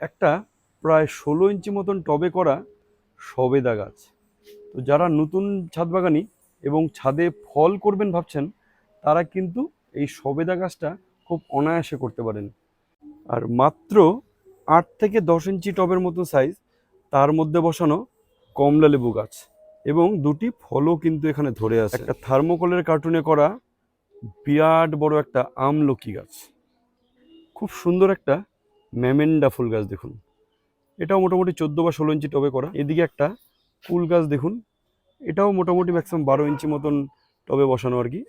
একটা প্রায় ষোলো ইঞ্চি মতন টবে করা সবেদা গাছ। তো যারা নতুন ছাদ বাগানি এবং ছাদে ফল করবেন ভাবছেন, তারা কিন্তু এই সবেদা গাছটা খুব অনায়াসে করতে পারেন। আর মাত্র আট থেকে দশ ইঞ্চি টবের মতো সাইজ তার মধ্যে বসানো কমলা লেবু গাছ এবং দুটি ফলও কিন্তু এখানে ধরে আছে। একটা থার্মোকলের কার্টুনে করা বিরাট বড় একটা আমলকি গাছ। খুব সুন্দর একটা ম্যামেন্ডা ফুল গাছ দেখুন। এটাও মোটামুটি চোদ্দ বা ষোলো ইঞ্চি টবে করা। এদিকে একটা কুল গাছ দেখুন। এটাও মোটামুটি ম্যাক্সিমাম বারো ইঞ্চি মতন টবে বসানো আর কি।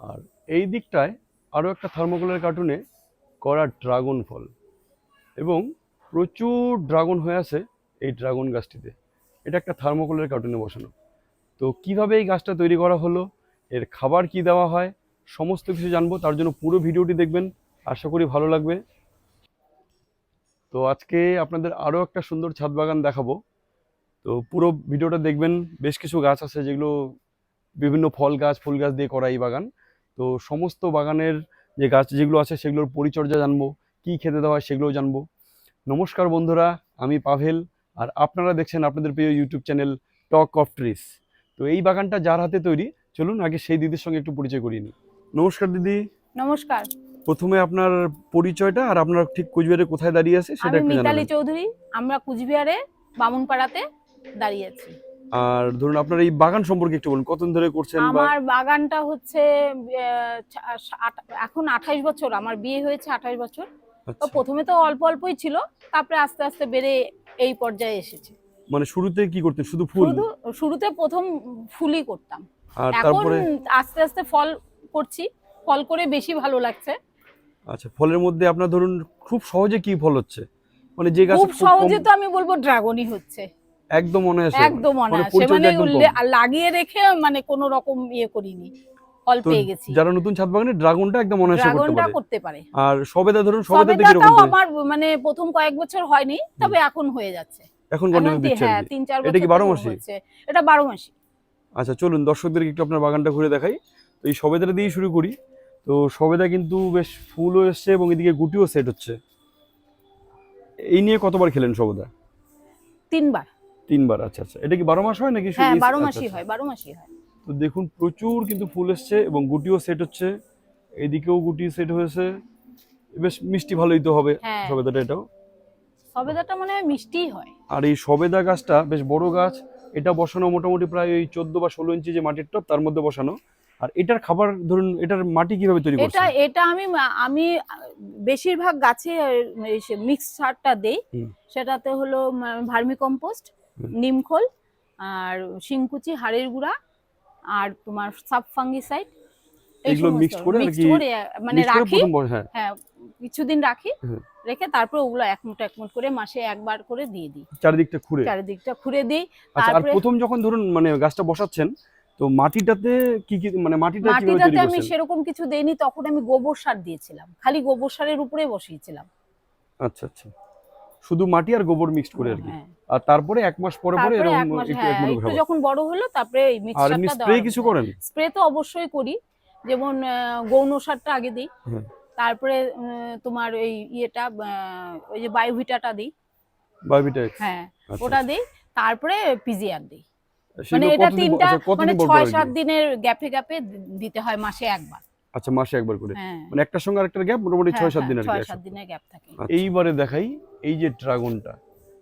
আর এই দিকটায় আরও একটা থার্মোকলের কার্টুনে করা ড্রাগন ফল। এবং প্রচুর ড্রাগন হয়ে আছে এই ড্রাগন গাছটিতে। এটা একটা থার্মোকলের কার্টুনে বসানো। তো কীভাবে এই গাছটা তৈরি করা হলো, এর খাবার কি দেওয়া হয়, সমস্ত কিছু জানব। তার জন্য পুরো ভিডিওটি দেখবেন। আশা করি ভালো লাগবে। তো আজকে আপনাদের আরও একটা সুন্দর ছাদ বাগান দেখাবো। তো পুরো ভিডিওটা দেখবেন, বেশ কিছু গাছ আছে যেগুলো বিভিন্ন ফল গাছ, ফুল গাছ দিয়ে করা এই বাগান। তো সমস্ত বাগানের যে গাছ যেগুলো আছে সেগুলোর পরিচর্যা জানব, কি খেতে দেওয়া হয় সেগুলোও জানব। নমস্কার বন্ধুরা, আমি পাভেল আর আপনারা দেখছেন আপনাদের প্রিয় YouTube channel talk of trees. তো এই বাগানটা যার হাতে তৈরি, চলুন আগে সেই দিদির সঙ্গে একটু পরিচয় করিয়ে নিই। নমস্কার দিদি। নমস্কার। প্রথমে আপনার পরিচয়টা আর আপনার ঠিক কুচবিহারে কোথায় দাঁড়িয়ে আছে সেটা আমি মিতালি চৌধুরী আমরা কুচবিহারে বামুনপাড়াতে দাঁড়িয়ে আছি। আর ধরুন আপনার এই বাগান সম্পর্কে একটু বলুন কতদিন ধরে করছেন আমার বাগানটা হচ্ছে এখন আঠাশ বছর আমার বিয়ে হয়েছে আঠাশ বছর। তো আচ্ছা। প্রথমে তো অল্প অল্পই ছিল তারপরে আস্তে আস্তে বেড়ে এই পর্যায়ে এসেছে। মানে শুরুতে কি করতেন? শুধু ফুল? শুরুতে প্রথম ফুলই করতাম। আর এখন তারপরে? আস্তে আস্তে ফল করছি ফল করে বেশি ভালো লাগছে। আচ্ছা ফলের মধ্যে আপনার ধরুন খুব সহজে কি ফল হচ্ছে? মানে যে গাছ খুব সহজে তো আমি বলব ড্রাগনই হচ্ছে। একদম মনে আছে একদম মানে পরিচর্যা মানে একদম কম। লাগিয়ে রেখে মানে কোনো রকম ইয়ে করিনি। ফল পেয়ে গেছি। যারা নতুন ছাদ বাগানে ড্রাগনটা একদম মনে করতে ড্রাগনটা করতে পারে। আর সবেদা ধরুন কীরকম সবেদাটাও করে? আমার মানে প্রথম কয়েক বছর হয়নি তবে এখন হয়ে যাচ্ছে। এখন কন্টিনিউ তি- হ্যাঁ তিন চার বছর এটা কি বছর বারো থেকে মাসি? হচ্ছে। এটা বারো মাসি। আচ্ছা চলুন দর্শকদেরকে একটু আপনার বাগানটা ঘুরে দেখাই। তো এই সবেদাটা দিয়ে শুরু করি। তো সবেদা কিন্তু বেশ ফুলও এসছে এবং এদিকে গুটিও সেট হচ্ছে। এই নিয়ে কতবার খেলেন সবেদা? তিনবার। তিনবার আচ্ছা আচ্ছা। এটা কি বারো মাস হয় নাকি হ্যাঁ বারো আচ্ছা, মাসি আচ্ছা। হয় বারো মাসি হয়। তো দেখুন প্রচুর কিন্তু ফুল এসছে এবং গুটিও সেট হচ্ছে। এদিকেও গুটি সেট হয়েছে। বেশ মিষ্টি ভালোই তো হবে হ্যাঁ। সবেদাটা এটাও। সবেদাটা মানে মিষ্টি হয়। আর এই সবেদা গাছটা বেশ বড় গাছ। এটা বসানো মোটামুটি প্রায় ওই চোদ্দ বা ষোলো ইঞ্চি যে মাটির টপ তার মধ্যে বসানো। আর এটার খাবার ধরুন এটার মাটি কীভাবে তৈরি করছে এটা এটা আমি আমি বেশিরভাগ গাছে মিক্স সারটা দেই। সেটাতে হলো ভার্মি কম্পোস্ট। নিমখোল আর শিংকুচি হাড়ের গুঁড়া আর তোমার সাব ফাঙ্গিসাইড এগুলো mixed করে আর কি- মানে রাখি। হ্যাঁ। হ্যাঁ কিছুদিন রাখি। রেখে তারপর ওগুলো এক মুঠ এক মুঠ করে মাসে একবার করে দিয়ে দিই। চারিদিকটা খুঁড়ে? চারিদিকটা খুঁড়ে দিই। আচ্ছা তারপরে প্রথম যখন ধরুন মানে গাছটা বসাচ্ছেন তো মাটিটাতে কি কি মানে মাটিটা মাটিটাতে আমি সেরকম কিছু দেইনি তখন আমি গোবর সার দিয়েছিলাম। খালি গোবর সারের উপরে বসিয়েছিলাম। আচ্ছা আচ্ছা। শুধু মাটি আর গোবর মিক্সড করে আর কি? হ্যাঁ। আর তারপরে এক মাস পরে পরে এরকম একটু হ্যাঁ, যখন বড় হলো তারপরে এই আর এমনি মিক্সচারটা স্প্রে কিছু করেন? স্প্রে তো অবশ্যই করি। যেমন গৌণ সারটা আগে দিই। হ্যাঁ। তারপরে তোমার ওই ইয়েটা ওই যে বায়োভিটাটা দিই। বায়োভিটেক্স। হ্যাঁ আচ্ছা ওটা দিই। তারপরে পিজিআর দিই। মানে এটা তিনটা আচ্ছা, মানে পর পর ছয় আর কি? সাত দিনের গ্যাপে গ্যাপে দিতে হয় মাসে একবার। আচ্ছা মাসে একবার করে? হ্যাঁ। মানে একটার সঙ্গে আরেকটার গ্যাপ মোটামুটি হ্যাঁ, ছয় সাত হ্যাঁ, দিন আর কি ছয় একসাথে। সাত দিনের গ্যাপ থাকে। আচ্ছা। এইবারে দেখাই এই যে ড্রাগনটা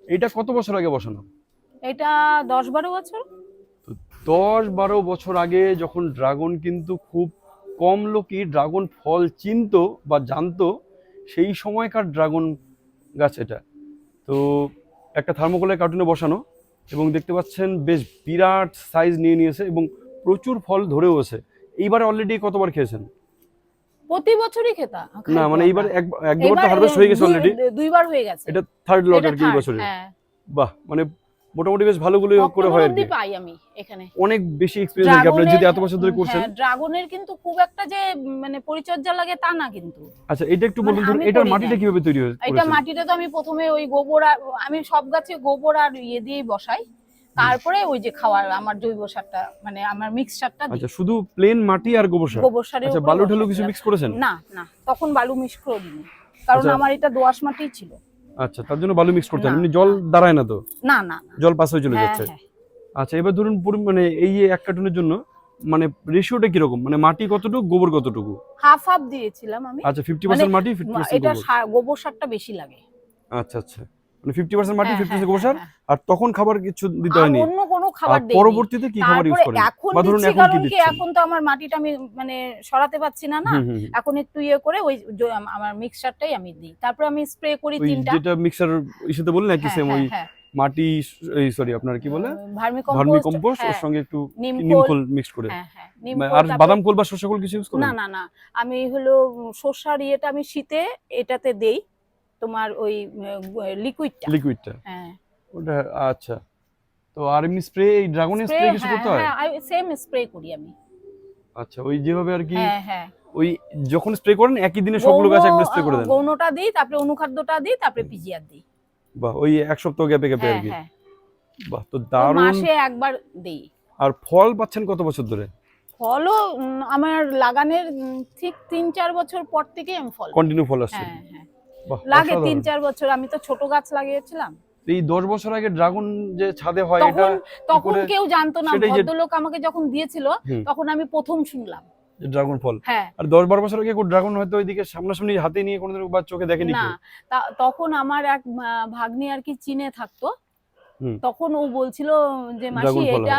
এটা কত বছর আগে বসানো? এটা দশ বারো বছর। দশ বারো বছর আগে যখন ড্রাগন কিন্তু খুব কম লোকই ড্রাগন ফল চিনতো বা জানতো সেই সময়কার ড্রাগন গাছ এটা। তো একটা থার্মোকলের কার্টুনে বসানো এবং দেখতে পাচ্ছেন বেশ বিরাট সাইজ নিয়ে নিয়েছে এবং প্রচুর ফল ধরেও আছে। এইবারে অলরেডি কতবার খেয়েছেন? প্রতি বছরই খেতা। না মানে এইবার এক এক দুবার তো হারভেস্ট হয়ে গেছে অলরেডি দুইবার হয়ে গেছে। এটা থার্ড লট আর কি এই বছরে হ্যাঁ। বাহ মানে মোটামুটি বেশ ভালোগুলো করে হয় আর পাই আমি এখানে। অনেক বেশি এক্সপিরিয়েন্স আর কি আপনার যদি এত বছর ধরে করছেন। হ্যাঁ, ড্রাগনের কিন্তু খুব একটা যে মানে পরিচর্যা লাগে তা না কিন্তু। আচ্ছা এটা একটু মানে বলুন এটার করি মাটিটা কীভাবে তৈরি হয়েছে? এটা মাটিটা তো আমি প্রথমে ওই গোবর আর আমি সব গাছে গোবর আর ইয়ে দিয়েই বসাই। তারপরে ওই যে খাওয়ার আমার জৈব সারটা মানে আমার মিক্স সারটা আচ্ছা শুধু প্লেন মাটি আর গোবর সার? গোবর সারের আচ্ছা বালু ঢালু কিছু মিক্স করেছেন? না না তখন বালু মিক্স করে দিইনি কারণ আচ্ছা। আমার এটা দোআঁশ মাটিই ছিল। আচ্ছা তার জন্য বালু মিক্স করতে হয় এমনি জল দাঁড়ায় না তো? না না। জল পাস হয়ে চলে হ্যাঁ, যাচ্ছে? হ্যাঁ। আচ্ছা এবার ধরুন মানে এই এক কার্টুনের জন্য মানে রেশিওটা কীরকম? মানে মাটি কতটুকু গোবর কতটুকু? হাফ হাফ দিয়েছিলাম আমি। আচ্ছা ফিফটি পার্সেন্ট মাটি ফিফটি মা- পার্সেন্ট এটা গোবর। সারটা বেশি লাগে। আচ্ছা আচ্ছা। মানে ফিফটি পার্সেন্ট মাটি হ্যাঁ, ফিফটি হ্যাঁ, গোবর সার আর তখন খাবার কিছু দিতে হয়নি? অন্য কোনো খাবার দেই পরবর্তীতে কি খাবার ইউজ করেন? এখন ধরুন এখন কি দিচ্ছেন? এখন তো আমার মাটিটা আমি মানে সরাতে পারছি না না। এখন একটু ইয়ে করে ওই আমার মিক্সচারটাই আমি দিই। তারপরে আমি স্প্রে করি তিনটা। যেটা মিক্সার ইসেতে বললেন একই হ্যাঁ, সেম ওই হ্যাঁ, হ্যাঁ। মাটি এই সরি আপনার কি বলে? ভার্মি কম্পোস্ট ওর সঙ্গে একটু নিম খোল। মিক্স করে। হ্যাঁ হ্যাঁ মানে আর বাদাম খোল বা শস্য খোল কিছু ইউজ করেন? না না না। আমি হলো শসার ইয়েটা আমি শীতে এটাতে দেই তোমার ওই লিকুইডটা। লিকুইডটা। হ্যাঁ। ওটা আচ্ছা। তো আর এমনি স্প্রে এই ড্রাগনের স্প্রে কিছু হ্যাঁ করতে হয়? হ্যাঁ সেম স্প্রে করি আমি। আচ্ছা ওই যেভাবে আর কি হ্যাঁ হ্যাঁ। ওই যখন স্প্রে করেন একই দিনে সবগুলো গাছ একবার স্প্রে করে দেন? গৌণটা দিই তারপরে অনুখাদ্যটা দিই তারপরে পিজিআর দিই। বাহ ওই এক সপ্তাহ গ্যাপে গ্যাপে আর কি? হ্যাঁ। বাহ তো দারুণ। মাসে একবার দিই। আর ফল পাচ্ছেন কত বছর ধরে? ফলও আমার লাগানের ঠিক তিন চার বছর পর থেকে আমি ফল কন্টিনিউ ফল আসছে। হ্যাঁ হ্যাঁ। লাগে তিন। চার বছর আমি তো ছোট গাছ লাগিয়েছিলাম। এই দশ বছর আগে ড্রাগন যে ছাদে হয় এটা তখন কেউ জানতো না। ভদ্রলোক আমাকে যখন দিয়েছিল তখন আমি প্রথম শুনলাম। ড্রাগন ফল। হ্যাঁ। আর দশ বারো বছর আগে ড্রাগন হয়তো ওইদিকে সামনাসামনি হাতে নিয়ে কোনোদিন বা চোখে দেখেনি না তখন আমার এক ভাগ্নি আর কি চীনে থাকতো। তখন ও বলছিল যে মাসি এটা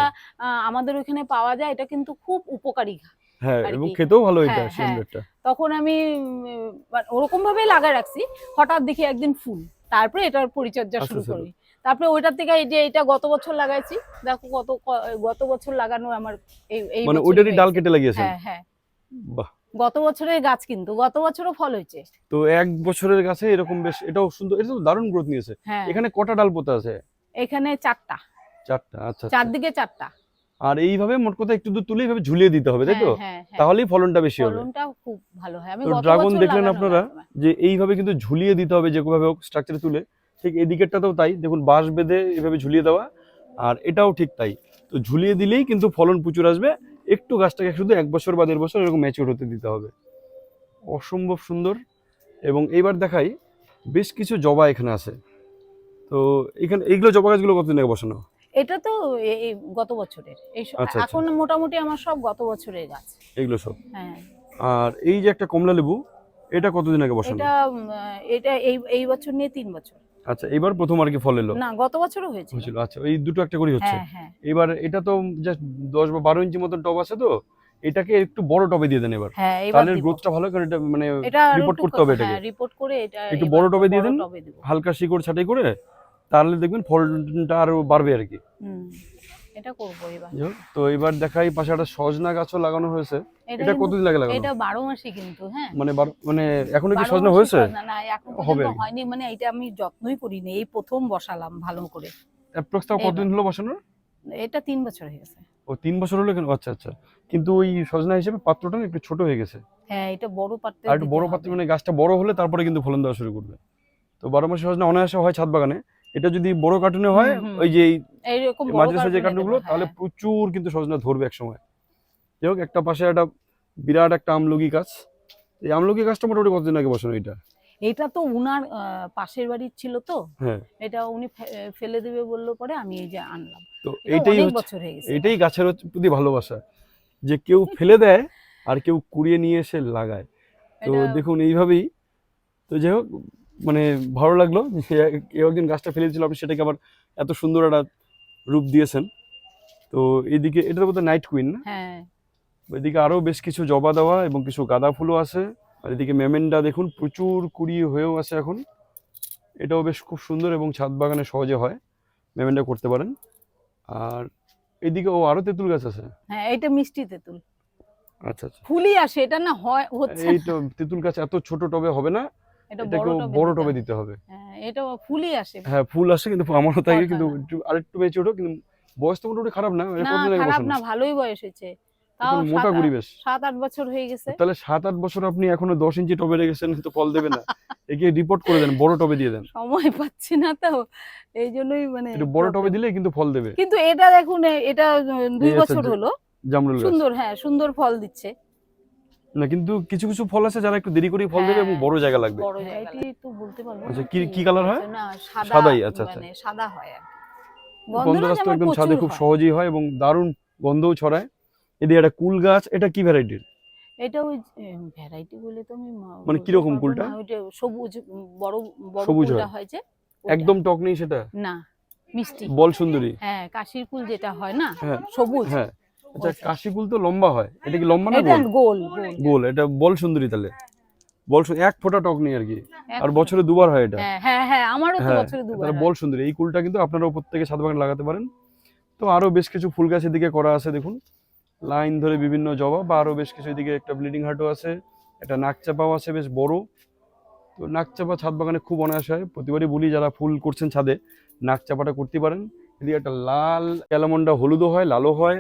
আমাদের ওখানে পাওয়া যায় এটা কিন্তু খুব উপকারী হ্যাঁ আর এবং খেতেও ভালো এটা হ্যাঁ, হ্যাঁ। তখন আমি ওরকম ভাবে লাগা রাখছি। হঠাৎ দেখি একদিন ফুল। তারপরে এটার পরিচর্যা আচ্ছা, শুরু আচ্ছা। করি। তারপরে ওইটার থেকে এই যে এটা গত বছর লাগাইছি দেখো কত গত বছর লাগানো আমার এই মানে ওইটারই ডাল কেটে লাগিয়েছেন? হ্যাঁ হ্যাঁ। বাহ। গত বছরের গাছ কিন্তু গত বছরও ফল হয়েছে। তো এক বছরের গাছে এরকম বেশ এটাও সুন্দর এটা তো দারুণ গ্রোথ নিয়েছে। হ্যাঁ। এখানে কটা ডাল পোতা আছে? এখানে চারটা। চারটা আচ্ছা আচ্ছা। চারদিকে চারটা। আর এইভাবে মোট কথা একটু দূর তুলে এইভাবে ঝুলিয়ে দিতে হবে তাই তো? হ্যাঁ, হ্যাঁ, হ্যাঁ। তাহলেই ফলনটা বেশি হবে। ফলনটা খুব ভালো হয়। আমি তো ড্রাগন দেখলেন আপনারা? যে এইভাবে কিন্তু ঝুলিয়ে দিতে হবে যে যেভাবে হোক স্ট্রাকচারে তুলে। ঠিক এই দিকেরটাতেও তাই। দেখুন বাঁশ বেঁধে এভাবে ঝুলিয়ে দেওয়া আর এটাও ঠিক তাই। তো ঝুলিয়ে দিলেই কিন্তু ফলন প্রচুর আসবে। একটু গাছটাকে শুধু এক বছর বা দেড় বছর এরকম ম্যাচিউর হতে দিতে হবে। অসম্ভব সুন্দর। এবং এইবার দেখাই বেশ কিছু জবা এখানে আছে। তো এখানে এইগুলো জবা গাছগুলো কতদিন আগে বসানো? এটা তো এই গত বছরের। এই সব- আচ্ছা, আচ্ছা। এখন মোটামুটি আমার সব গত বছরের গাছ। এগুলো সব? হ্যাঁ। আর এই যে একটা কমলা লেবু এটা কতদিন আগে বসানো? এটা উম, এটা এই এই বছর নিয়ে তিন বছর। আচ্ছা এবার প্রথম আর কি ফল এলো? না গত বছরও হয়েছিল। হয়েছিল আচ্ছা এই দুটো একটা করে হচ্ছে। হ্যাঁ হ্যাঁ। এবার এটা তো জাস্ট দশ বা বারো ইঞ্চি মতন টব আছে তো এটাকে একটু বড় টবে দিয়ে দেন এবার। হ্যাঁ এবার তাহলে দিব। গ্রোথটা ভালো করে এটা মানে এটা রিপোর্ট করতে হবে এটাকে। হ্যাঁ রিপোর্ট করে এটা একটু বড় টবে দিয়ে দেন। হালকা শিকড় ছাটাই করে তাহলে দেখবেন ফলটা আরও বাড়বে আর কি। এটা করব এবার। তো এবার দেখাই পাশে একটা সজনা গাছও লাগানো হয়েছে। এটা কতদিন লাগে লাগানো? এটা বারো মাসই কিন্তু হ্যাঁ। মানে মানে এখনও কি সজনা হয়েছে? না এখন হবে। কি। হয়নি মানে এটা আমি যত্নই করিনি এই প্রথম বসালাম ভালো করে। অ্যাপ্রক্স তাও কতদিন হলো বসানোর? এটা তিন বছর হয়ে গেছে। ও তিন বছর হলো কেন? আচ্ছা আচ্ছা। কিন্তু ওই সজনা হিসেবে পাত্রটা না একটু ছোট হয়ে গেছে। হ্যাঁ এটা বড় পাত্রে আর একটু বড় পাত্রে মানে গাছটা বড় হলে তারপরে কিন্তু ফলন দেওয়া শুরু করবে। তো বারো মাসে সজনা অনায়াসে হয় ছাদ বাগানে। এটা যদি বড় কার্টুনে হয়। ওই যে মাঝে কার্টুনে কার্টুনগুলো তাহলে হ্যাঁ। প্রচুর কিন্তু সজনা ধরবে এক সময় যাই হোক একটা পাশে একটা বিরাট একটা আমলকি গাছ। এই আমলকি গাছটা মোটামুটি কতদিন আগে বসানো এটা? এটা তো উনার পাশের বাড়ির ছিল তো। হ্যাঁ। এটা উনি ফেলে দেবে বলল পরে আমি এই যে আনলাম। তো এইটাই এইটাই গাছের প্রতি ভালোবাসা। যে কেউ ফেলে দেয় আর কেউ কুড়িয়ে নিয়ে এসে লাগায়। তো দেখুন এইভাবেই। তো যাই হোক মানে ভালো লাগল যে কেউ একদিন গাছটা ফেলেছিল আপনি সেটাকে আবার এত সুন্দর একটা রূপ দিয়েছেন। তো এইদিকে এটা তো বোধহয় নাইট কুইন না? হ্যাঁ। এদিকে আরও বেশ কিছু জবা দেওয়া এবং কিছু গাঁদা ফুলও আছে। আর এদিকে মেমেন্ডা দেখুন প্রচুর কুড়ি হয়েও আছে এখন। এটাও বেশ খুব সুন্দর এবং ছাদ বাগানে সহজে হয়। মেমেন্ডা করতে পারেন। আর এদিকে ও আরও তেঁতুল গাছ আছে? হ্যাঁ এটা মিষ্টি তেঁতুল। আচ্ছা আচ্ছা। ফুলই আসে এটা না হয় হচ্ছে এই তো তেঁতুল গাছ এত ছোট টবে হবে না। এটা বড় টবে দিতে হবে। হ্যাঁ এটা ফুলই আসে। হ্যাঁ ফুল আসে কিন্তু আমারও তাই কিন্তু আরেকটু বেশি ছোট কিন্তু বয়স তো মোটামুটি খারাপ না খারাপ না ভালোই বয়স হয়েছে। তাও মোটা গুড়ি বেশ। সাত আট বছর হয়ে গেছে। তাহলে সাত আট বছর আপনি এখনও দশ ইঞ্চি টবে রেখেছেন কিন্তু ফল দেবে না। একে রিপোর্ট করে দেন বড় টবে দিয়ে দেন। সময় পাচ্ছি না তো এই জন্যই মানে একটু বড় টবে। দিলে কিন্তু ফল দেবে। কিন্তু এটা দেখুন এটা দুই বছর হলো। জামরুল সুন্দর হ্যাঁ সুন্দর ফল দিচ্ছে। না কিন্তু কিছু কিছু ফল আছে যারা একটু দেরি করে ফল দেবে এবং হ্যাঁ, বড় জায়গা লাগবে বড় ভ্যারাইটি তো বলতে পারব আচ্ছা, কি- কি colour হয়? না সাদা সাদাই, আচ্ছা, আচ্ছা। মানে সাদা হয় আর কি। গন্ধরাজ তো একদম ছাদে খুব হয়। সহজেই হয় এবং দারুণ গন্ধও ছড়ায় এদিকে একটা কুল গাছ এটা কি ভ্যারাইটির এটা ওই ভ্যারাইটি বলে তো আমি মানে কীরকম পারব কুলটা? ওইটা সবুজ বড় বড় সবুজ কুলটা হয়। হয় যে একদম টক নেই সেটা না মিষ্টি বল সুন্দরী হ্যাঁ কাশির কুল যেটা হয় না হ্যাঁ সবুজ হ্যাঁ আচ্ছা ওইটা। কাশি কুল তো লম্বা হয়। এটা কি লম্বা না গোল? গোল এটা বল সুন্দরী তাহলে। বল এক ফোঁটা টক নেই আর কি। আর বছরে দুবার হয় এটা। হ্যাঁ হ্যাঁ হ্যাঁ আমারও তো হ্যাঁ বছরে দুবার বল সুন্দরী। এই কুলটা কিন্তু আপনারাও থেকে ছাদ বাগানে লাগাতে পারেন। তো আরও বেশ কিছু ফুল গাছ এদিকে করা আছে দেখুন। লাইন ধরে বিভিন্ন জবা বা আরও বেশ কিছু এদিকে একটা ব্লিডিং হার্টও আছে। একটা নাকচাপাও আছে বেশ বড়। তো নাকচাপা ছাদ বাগানে খুব অনায়াস হয়। প্রতিবারই বলি যারা ফুল করছেন ছাদে নাকচাপাটা করতে পারেন। এদিকে একটা লাল অ্যালামন্ডা হলুদও হয় লালও হয়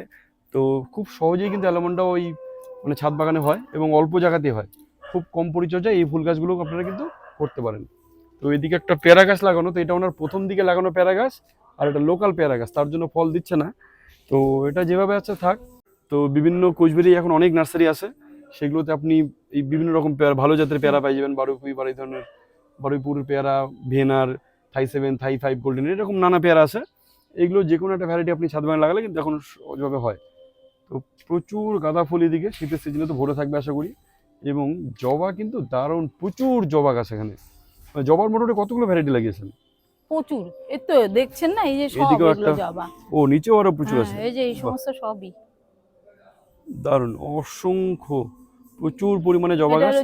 তো খুব সহজেই কিন্তু অ্যালামন্ডা ওই মানে ছাদ বাগানে হয় এবং অল্প জায়গাতেই হয়। খুব কম পরিচর্যায় এই ফুল গাছগুলো আপনারা কিন্তু করতে পারেন। তো এদিকে একটা পেয়ারা গাছ লাগানো, তো এটা ওনার প্রথম দিকে লাগানো পেয়ারা গাছ আর এটা লোকাল পেয়ারা গাছ, তার জন্য ফল দিচ্ছে না। তো এটা যেভাবে আছে থাক, তো বিভিন্ন কোচবেরি এখন অনেক নার্সারি আছে, সেগুলোতে আপনি এই বিভিন্ন রকম পেয়ারা, ভালো জাতের পেয়ারা পাই যাবেন, বারুইপুরি বা এই ধরনের বারুইপুর পেয়ারা, ভেনার, Thai seven, Thai five golden, এরকম নানা পেয়ারা আছে। এগুলো যে কোনো একটা ভ্যারাইটি আপনি ছাদ বাগানে লাগালে কিন্তু এখন সহজভাবে হয়। তো প্রচুর গাঁদা ফুল এদিকে শীতের সিজনে তো ভরে থাকবে আশা করি। এবং জবা কিন্তু দারুণ প্রচুর জবা গাছ এখানে। মানে জবার মোটামুটি কতগুলো ভ্যারাইটি লাগিয়েছেন? প্রচুর। এই তো দেখছেন না এই যে সব এগুলো জবা। ও নিচেও আরও প্রচুর হ্যাঁ, আছে। এই যে এই সমস্ত সবই। দারুণ অসংখ্য প্রচুর পরিমাণে জবা গাছ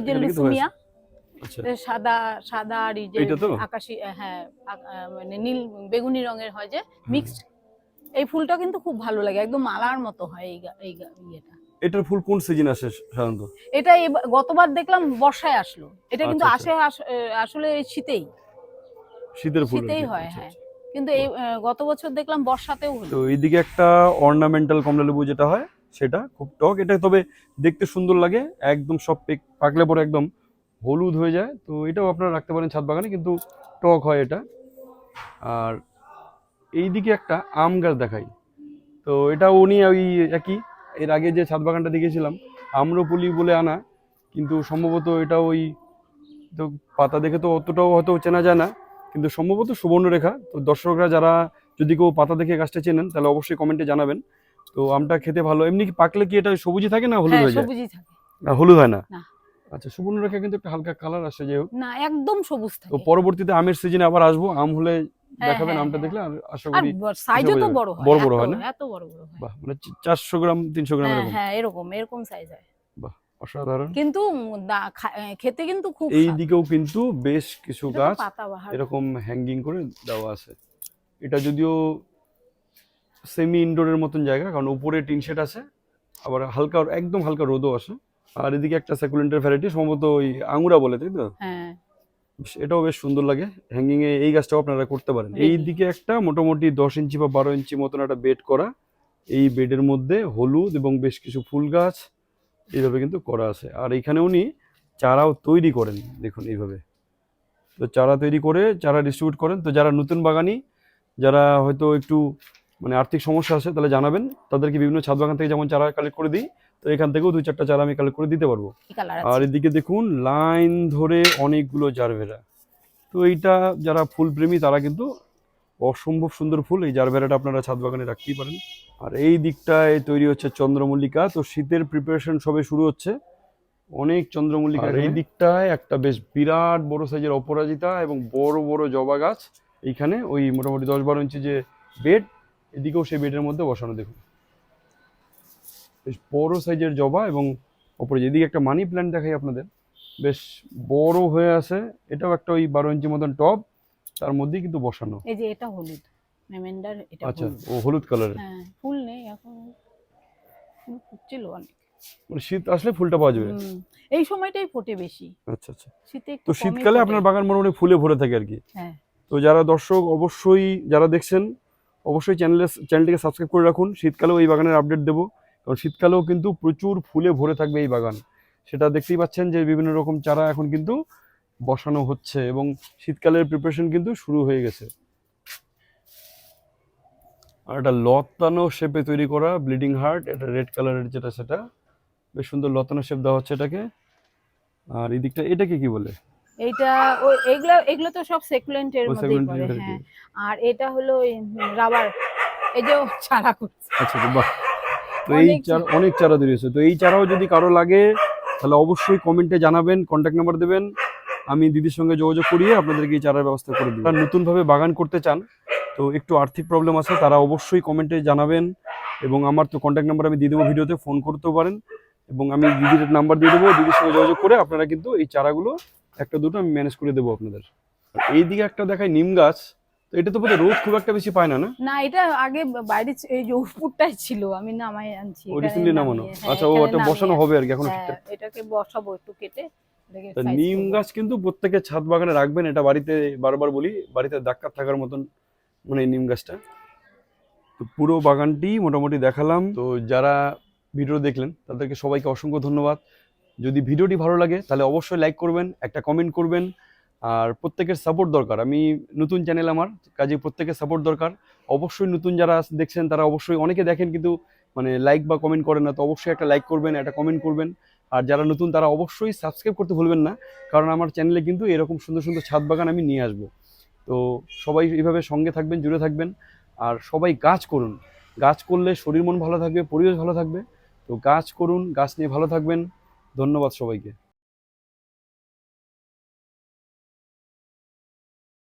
আচ্ছা সাদা সাদা আর এই যে? আকাশি হ্যাঁ মানে নীল বেগুনি রঙের হয় যে মিক্সড এই ফুলটা কিন্তু খুব ভালো লাগে একদম মালার মতো হয় এই এই ইয়েটা। এটার ফুল কোন সিজন আসে সাধারণত? এটা গতবার দেখলাম বর্ষায় আসলো। এটা কিন্তু আচ্ছা, আসে আস- আসলে এই শীতেই। শীতের ফুল শীতেই হয়, আচ্ছা, হ্যাঁ। আচ্ছা। কিন্তু এই গত বছর দেখলাম বর্ষাতেও হলো। তো এইদিকে একটা অর্নামেন্টাল কমলা লেবু যেটা হয় সেটা খুব টক। এটা তবে দেখতে সুন্দর লাগে একদম সব পেক- পাকলে পরে একদম হলুদ হয়ে যায়। তো এটাও আপনারা রাখতে পারেন ছাদ বাগানে কিন্তু টক হয় এটা। আর এইদিকে একটা আম গাছ দেখাই। তো এটা উনি ওই একই এর আগে যে ছাদ বাগানটা দেখেছিলাম আম্রপলি বলে আনা কিন্তু সম্ভবত এটা ওই তো পাতা দেখে তো অতটাও হয়তো চেনা যায় না কিন্তু সম্ভবত সুবর্ণরেখা। তো দর্শকরা যারা যদি কেউ পাতা দেখে গাছটা চেনেন তাহলে অবশ্যই কমেন্টে জানাবেন। তো আমটা খেতে ভালো। এমনি কি পাকলে কি এটা সবুজই থাকে না হলুদ হ্যাঁ হয়ে যায়? না হলুদ হয় না। আচ্ছা সুবর্ণরেখা কিন্তু একটা হালকা কালার আসে যে না একদম সবুজ থাকে। তো পরবর্তীতে আমের সিজনে আবার আসব। আম হলে দেখাবেন হ্যাঁ, আমটা হ্যাঁ। দেখলে আশা করি সাইজও তো বড় হয় বড় বড় হয় না? এত বড় বড় হয়। বাহ মানে চারশো গ্রাম তিনশো গ্রাম হ্যাঁ এরকম। হ্যাঁ এরকম এরকম সাইজ হয়। অসাধারণ। কিন্তু খেতে কিন্তু খুব এই দিকেও কিন্তু বেশ কিছু গাছ এরকম হ্যাঙ্গিং করে দেওয়া আছে। এটা যদিও সেমি ইনডোরের মতন জায়গা কারণ উপরে টিন শেড আছে আবার হালকা একদম হালকা রোদও আসে আর এদিকে একটা সেকুলেন্টের ভ্যারাইটি সম্ভবত ওই আঙুরা বলে তাই তো? হ্যাঁ। এটাও বেশ সুন্দর লাগে। হ্যাঙ্গিং এ এই গাছটাও আপনারা করতে পারেন। এই দিকে একটা মোটামুটি দশ ইঞ্চি বা বারো ইঞ্চি মতন একটা বেড করা। এই বেডের মধ্যে হলুদ এবং বেশ কিছু ফুল গাছ এইভাবে কিন্তু করা আছে। আর এখানে উনি চারাও তৈরি করেন দেখুন এইভাবে। তো চারা তৈরি করে চারা ডিস্ট্রিবিউট করেন। তো যারা নতুন বাগানি যারা হয়তো একটু মানে আর্থিক সমস্যা আছে তাহলে জানাবেন। তাদেরকে বিভিন্ন ছাদ বাগান থেকে যেমন চারা কালেক্ট করে দিই তো এখান থেকেও দুই চারটা চারা আমি কালেক্ট করে দিতে পারব। আর এদিকে দেখুন লাইন ধরে অনেকগুলো জারভেরা তো এইটা যারা ফুল প্রেমী তারা কিন্তু অসম্ভব সুন্দর ফুল। এই জারভেরাটা আপনারা ছাদ বাগানে রাখতেই পারেন। আর এই দিকটায় তৈরি হচ্ছে চন্দ্রমল্লিকা। তো শীতের প্রিপারেশন সবে শুরু হচ্ছে। অনেক চন্দ্রমল্লিকা। এই দিকটায় একটা বেশ বিরাট বড় সাইজের অপরাজিতা এবং বড় বড় জবা গাছ। এইখানে ওই মোটামুটি দশ বারো ইঞ্চি যে বেড এদিকেও সেই বেডের মধ্যে বসানো দেখুন। বেশ বড় সাইজের জবা এবং ওপরে যেদিকে একটা মানি প্ল্যান্ট দেখাই আপনাদের বেশ বড় হয়ে আছে। এটাও একটা ওই বারো ইঞ্চি মতন টব তার মধ্যেই কিন্তু বসানো। এই যে এটা হলুদ মেমেন্ডার এটা আচ্ছা ও হলুদ কালারের। হ্যাঁ ফুল নেই এখন ফুল ফুটছিল অনেক। মানে শীত আসলে ফুলটা পাওয়া যাবে। এই সময়টাই ফোটে বেশি। আচ্ছা আচ্ছা। শীতে তো শীতকালে। আপনার বাগান মোটামুটি ফুলে ভরে থাকে আর কি। হ্যাঁ। তো যারা দর্শক অবশ্যই যারা দেখছেন অবশ্যই চ্যানেলে চ্যানেলটিকে সাবস্ক্রাইব করে রাখুন। শীতকালেও এই বাগানের আপডেট দেবো। কারণ শীতকালেও কিন্তু প্রচুর ফুলে ভরে থাকবে এই বাগান। সেটা দেখতেই পাচ্ছেন যে বিভিন্ন রকম চারা এখন কিন্তু বসানো হচ্ছে এবং শীতকালের প্রিপারেশন কিন্তু শুরু হয়ে গেছে। আর একটা লতানো শেপে তৈরি করা ব্লিডিং হার্ট এটা রেড কালারের যেটা সেটা বেশ সুন্দর লতানো শেপ দেওয়া হচ্ছে এটাকে। আর এই দিকটা এটাকে কি বলে? এইটা এগুলো এগুলো তো সব সেকুলেন্টের মধ্যেই পড়ে। হ্যাঁ। আর এটা হলো রাবার এই যে চারা করছে। আচ্ছা বাহ। তো এই চারা অনেক চারা তৈরি হয়েছে। তো এই চারাও যদি কারও লাগে তাহলে অবশ্যই কমেন্টে জানাবেন কন্ট্যাক্ট নাম্বার দেবেন। আমি দিদির সঙ্গে যোগাযোগ করিয়ে আপনাদেরকে এই চারার ব্যবস্থা করে দিই নতুনভাবে বাগান করতে চান তো একটু আর্থিক প্রবলেম আছে তারা অবশ্যই কমেন্টে জানাবেন। এবং আমার তো কন্ট্যাক্ট নাম্বার আমি দিয়ে দেবো ভিডিওতে ফোন করতেও পারেন। এবং আমি দিদির নাম্বার দিয়ে দেবো দিদির সঙ্গে যোগাযোগ করে আপনারা কিন্তু এই চারাগুলো একটা দুটো আমি ম্যানেজ করে দেবো আপনাদের। এইদিকে একটা দেখায় নিম গাছ। তো এটা তো বোধহয় রোদ খুব একটা বেশি পায় না না? না এটা আগে বাইরে এই যে উপরটাই ছিল আমি নামাই আনছি। রিসেন্টলি নামানো? হ্যাঁ, আচ্ছা ও এটা বসানো হবে আর কি এখন হ্যাঁ, এটাকে বসাবো একটু কেটে তা নিম গাছ কিন্তু প্রত্যেকের ছাদ বাগানে রাখবেন এটা বাড়িতে বারবার বলি বাড়িতে ডাক্তার থাকার মতন মানে নিম গাছটা। তো পুরো বাগানটি মোটামুটি দেখালাম। তো যারা ভিডিও দেখলেন তাদেরকে সবাইকে অসংখ্য ধন্যবাদ। যদি ভিডিওটি ভালো লাগে তাহলে অবশ্যই লাইক করবেন একটা কমেন্ট করবেন। আর প্রত্যেকের সাপোর্ট দরকার। আমি নতুন চ্যানেল আমার, কাজে প্রত্যেকের সাপোর্ট দরকার। অবশ্যই নতুন যারা দেখছেন, তারা অবশ্যই অনেকে দেখেন কিন্তু মানে লাইক বা কমেন্ট করেন না, তো অবশ্যই একটা লাইক করবেন, একটা কমেন্ট করবেন। আর যারা নতুন, তারা অবশ্যই সাবস্ক্রাইব করতে ভুলবেন না, কারণ আমার চ্যানেলে কিন্তু এরকম সুন্দর সুন্দর ছাদ বাগান আমি নিয়ে আসব। তো সবাই এইভাবে সঙ্গে থাকবেন, জুড়ে থাকবেন। আর সবাই গাছ করুন। গাছ করলে শরীর মন ভালো থাকবে, পরিবেশ ভালো থাকবে। তো গাছ করুন, গাছ নিয়ে ভালো থাকবেন। ধন্যবাদ সবাইকে।